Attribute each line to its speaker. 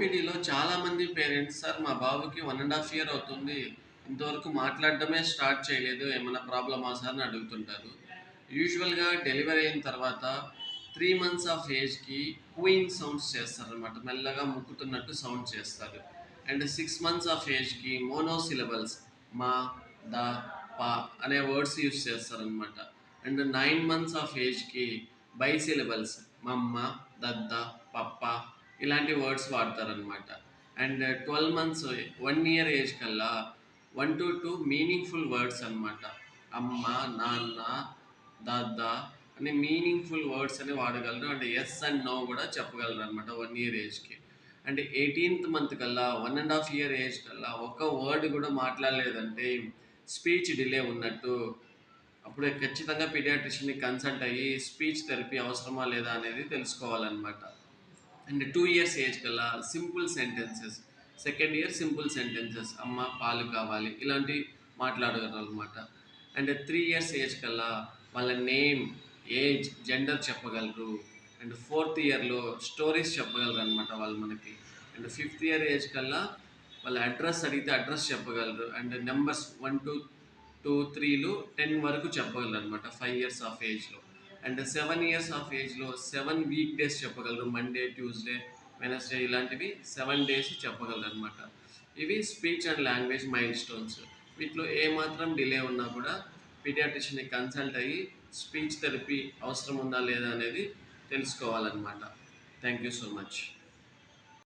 Speaker 1: ఓపీడీలో చాలామంది parents sir మా బాబుకి వన్ అండ్ హాఫ్ ఇయర్ అవుతుంది. ఇంతవరకు మాట్లాడడమే స్టార్ట్ చేయలేదు. ఏమైనా ప్రాబ్లమా సార్? అని అడుగుతుంటారు. యూజువల్గా డెలివరీ అయిన తర్వాత త్రీ మంత్స్ ఆఫ్ ఏజ్కి క్వీన్ సౌండ్స్ చేస్తారనమాట మెల్లగా ముక్కుతున్నట్టు సౌండ్ చేస్తారు. అండ్ సిక్స్ మంత్స్ ఆఫ్ ఏజ్కి మోనోసిలబల్స్ మా ద పా అనే వర్డ్స్ యూస్ చేస్తారనమాట అండ్ నైన్ మంత్స్ ఆఫ్ ఏజ్కి బైసిలబల్స్ మమ్మ దద్ద పప్ప ఇలాంటి words వాడతారనమాట and twelve months one year age కల్లా one to two meaningful words అనమాట అమ్మ నాన్న దాద అనే మీనింగ్ఫుల్ వర్డ్స్ అని వాడగలరు. అండ్ ఎస్ అండ్ నో కూడా చెప్పగలరు అనమాట వన్ ఇయర్ ఏజ్కి. అండ్ ఎయిటీన్త్ మంత్ కల్లా one and half year age కల్లా ఒక వర్డ్ కూడా మాట్లాడలేదంటే స్పీచ్ డిలే ఉన్నట్టు అప్పుడు ఖచ్చితంగా పీడియాట్రిషియన్ని కన్సల్ట్ అయ్యి స్పీచ్ థెరపీ అవసరమా లేదా అనేది తెలుసుకోవాలన్నమాట. అండ్ టూ ఇయర్స్ ఏజ్ కల్లా simple sentences. Second year simple sentences. అమ్మ పాలు కావాలి ఇలాంటివి మాట్లాడగలరు అనమాట అండ్ త్రీ ఇయర్స్ ఏజ్ కల్లా వాళ్ళ నేమ్ ఏజ్ జెండర్ చెప్పగలరు. అండ్ ఫోర్త్ ఇయర్లో స్టోరీస్ చెప్పగలరు అనమాట వాళ్ళు మనకి. అండ్ ఫిఫ్త్ ఇయర్ ఏజ్ కల్లా వాళ్ళ అడ్రస్ అడిగితే అడ్రస్ చెప్పగలరు. And numbers one two two త్రీలు ten వరకు చెప్పగలరు అనమాట ఫైవ్ ఇయర్స్ ఆఫ్ ఏజ్లో. అండ్ సెవెన్ ఇయర్స్ ఆఫ్ ఏజ్లో సెవెన్ వీక్ డేస్ చెప్పగలరు. మండే ట్యూస్డే వెనస్డే ఇలాంటివి సెవెన్ డేస్ చెప్పగలరు అనమాట ఇవి speech and language milestones వీటిలో ఏమాత్రం డిలే ఉన్నా కూడా పీడియాట్రిషియన్ని కన్సల్ట్ అయ్యి స్పీచ్ థెరపీ అవసరం ఉందా లేదా అనేది తెలుసుకోవాలన్నమాట. Thank you so much